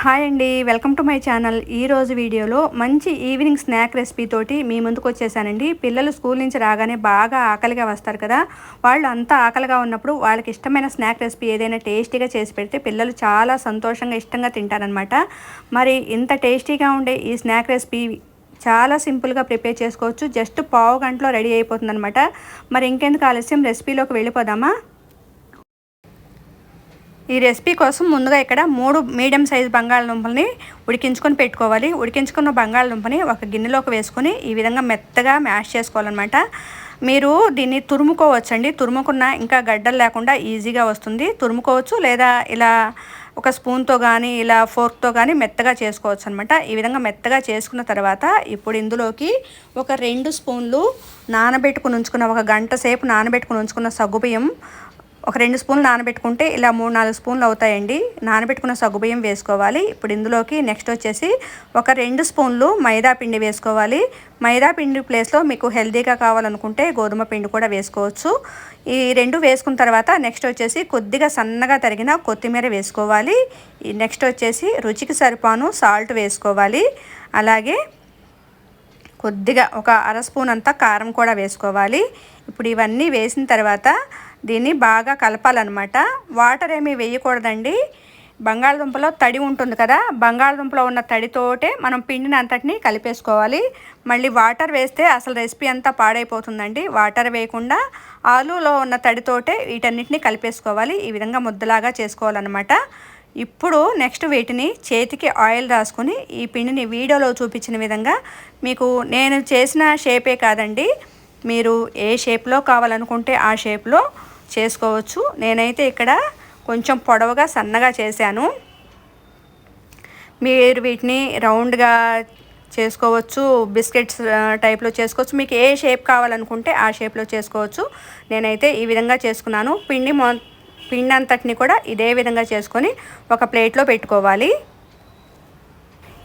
Hi అండి welcome to my channel. ఈరోజు వీడియోలో మంచి ఈవినింగ్ స్నాక్ రెసిపీ తోటి మీ ముందుకు వచ్చేసానండి. పిల్లలు స్కూల్ నుంచి రాగానే బాగా ఆకలిగా వస్తారు కదా వాళ్ళు అంతా ఆకలిగా ఉన్నప్పుడు వాళ్ళకి ఇష్టమైన స్నాక్ రెసిపీ ఏదైనా టేస్టీగా చేసి పెడితే పిల్లలు చాలా సంతోషంగా ఇష్టంగా తింటారనమాట మరి ఇంత టేస్టీగా ఉండే ఈ స్నాక్ రెసిపీ చాలా సింపుల్గా ప్రిపేర్ చేసుకోవచ్చు. జస్ట్ పావు గంటలో రెడీ అయిపోతుందనమాట మరి ఇంకెందుకు ఆలస్యం? రెసిపీలోకి వెళ్ళిపోదామా? ఈ రెసిపీ కోసం ముందుగా ఇక్కడ మూడు మీడియం సైజ్ బంగాళదుంపల్ని ఉడికించుకొని పెట్టుకోవాలి. ఉడికించుకున్న బంగాళదుంపని ఒక గిన్నెలోకి వేసుకొని ఈ విధంగా మెత్తగా మ్యాష్ చేసుకోవాలన్నమాట. మీరు దీన్ని తురుముకోవచ్చండి. తురుముకున్న ఇంకా గడ్డలు లేకుండా ఈజీగా వస్తుంది. తురుముకోవచ్చు లేదా ఇలా ఒక స్పూన్తో కానీ ఇలా ఫోర్క్తో కానీ మెత్తగా చేసుకోవచ్చు అనమాట ఈ విధంగా మెత్తగా చేసుకున్న తర్వాత ఇప్పుడు ఇందులోకి ఒక రెండు స్పూన్లు నానబెట్టుకుని ఉంచుకున్న ఒక గంట సేపు నానబెట్టుకుని ఉంచుకున్న సగ్గుబియ్యం ఒక రెండు స్పూన్లు నానబెట్టుకుంటే ఇలా మూడు నాలుగు స్పూన్లు అవుతాయండి. నానబెట్టుకున్న సగ్గుబియ్యం వేసుకోవాలి. ఇప్పుడు ఇందులోకి నెక్స్ట్ వచ్చేసి ఒక రెండు స్పూన్లు మైదా పిండి వేసుకోవాలి. మైదా పిండి ప్లేస్లో మీకు హెల్దీగా కావాలనుకుంటే గోధుమ పిండి కూడా వేసుకోవచ్చు. ఈ రెండు వేసుకున్న తర్వాత నెక్స్ట్ వచ్చేసి కొద్దిగా సన్నగా తరిగిన కొత్తిమీర వేసుకోవాలి. నెక్స్ట్ వచ్చేసి రుచికి సరిపాను సాల్ట్ వేసుకోవాలి. అలాగే కొద్దిగా ఒక అర స్పూన్ అంతా కారం కూడా వేసుకోవాలి. ఇప్పుడు ఇవన్నీ వేసిన తర్వాత దీన్ని బాగా కలపాలన్నమాట. వాటర్ ఏమీ వేయకూడదండి. బంగాళదుంపలో తడి ఉంటుంది కదా బంగాళదుంపలో ఉన్న తడితోటే మనం పిండిని అంతటిని కలిపేసుకోవాలి. మళ్ళీ వాటర్ వేస్తే అసలు రెసిపీ అంతా పాడైపోతుందండి. వాటర్ వేయకుండా ఆలులో ఉన్న తడితోటే వీటన్నిటిని కలిపేసుకోవాలి. ఈ విధంగా ముద్దలాగా చేసుకోవాలన్నమాట. ఇప్పుడు నెక్స్ట్ వీటిని చేతికి ఆయిల్ రాసుకొని ఈ పిండిని వీడియోలో చూపించిన విధంగా మీకు నేను చేసిన షేపే కాదండి. మీరు ఏ షేప్లో కావాలనుకుంటే ఆ షేప్లో చేసుకోవచ్చు. నేనైతే ఇక్కడ కొంచెం పొడవుగా సన్నగా చేశాను. మీరు వీటిని రౌండ్గా చేసుకోవచ్చు బిస్కెట్స్ టైప్లో చేసుకోవచ్చు. మీకు ఏ షేప్ కావాలనుకుంటే ఆ షేప్లో చేసుకోవచ్చు. నేనైతే ఈ విధంగా చేసుకున్నాను. పిండి మొ పిండి అంతటిని కూడా ఇదే విధంగా చేసుకొని ఒక ప్లేట్లో పెట్టుకోవాలి.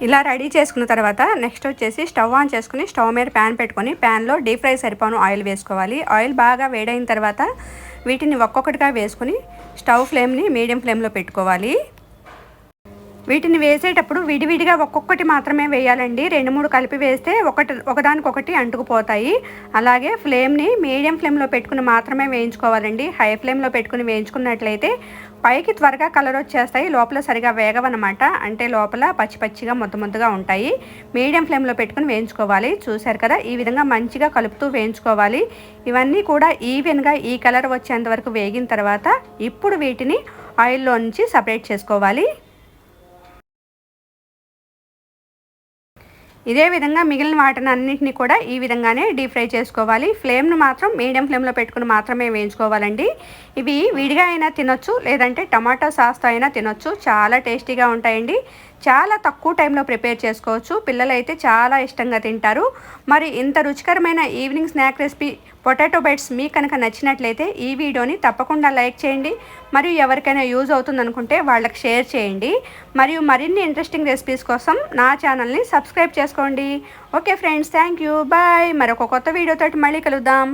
ఇలా రెడీ చేసుకున్న తర్వాత నెక్స్ట్ వచ్చేసి స్టవ్ ఆన్ చేసుకుని స్టవ్ మీద ప్యాన్ పెట్టుకొని ప్యాన్లో డీప్ ఫ్రై సరిపోను ఆయిల్ వేసుకోవాలి. ఆయిల్ బాగా వేడైన తర్వాత వీటిని ఒక్కొక్కటిగా వేసుకుని స్టవ్ ఫ్లేమ్ని మీడియం ఫ్లేమ్లో పెట్టుకోవాలి. వీటిని వేసేటప్పుడు విడివిడిగా ఒక్కొక్కటి మాత్రమే వేయాలండి. రెండు మూడు కలిపి వేస్తే ఒకటి ఒకదానికొకటి అంటుకుపోతాయి. అలాగే ఫ్లేమ్ని మీడియం ఫ్లేమ్లో పెట్టుకుని మాత్రమే వేయించుకోవాలండి. హై ఫ్లేమ్లో పెట్టుకుని వేయించుకున్నట్లయితే పైకి త్వరగా కలర్ వచ్చేస్తాయి. లోపల సరిగా వేగవన్నమాట. అంటే లోపల పచ్చి పచ్చిగా ముద్ద ముద్దగా ఉంటాయి. మీడియం ఫ్లేమ్లో పెట్టుకుని వేయించుకోవాలి. చూశారు కదా? ఈ విధంగా మంచిగా కలుపుతూ వేయించుకోవాలి. ఇవన్నీ కూడా ఈవెన్గా ఈ కలర్ వచ్చేంత వరకు వేగిన తర్వాత ఇప్పుడు వీటిని ఆయిల్లో నుంచి సపరేట్ చేసుకోవాలి. ఇదే విధంగా మిగిలిన వాటిని అన్నింటినీ కూడా ఈ విధంగానే డీప్ ఫ్రై చేసుకోవాలి. ఫ్లేమ్ను మాత్రం మీడియం ఫ్లేమ్లో పెట్టుకుని మాత్రమే వేయించుకోవాలండి. ఇవి విడిగా అయినా తినొచ్చు లేదంటే టమాటో సాస్తో అయినా తినొచ్చు. చాలా టేస్టీగా ఉంటాయండి. చాలా తక్కువ టైంలో ప్రిపేర్ చేసుకోవచ్చు. పిల్లలు అయితే చాలా ఇష్టంగా తింటారు. మరి ఇంత రుచికరమైన evening snack recipe potato bites మీకు కనుక నచ్చినట్లయితే ఈ వీడియోని తప్పకుండా లైక్ చేయండి. మరియు ఎవరికైనా యూజ్ అవుతుంది అనుకుంటే వాళ్ళకి షేర్ చేయండి. మరియు మరిన్ని ఇంట్రెస్టింగ్ రెసిపీస్ కోసం నా ఛానల్ని సబ్స్క్రైబ్ చేసుకోండి. Okay friends thank you bye మరొక కొత్త వీడియోతో మళ్ళీ కలుద్దాం.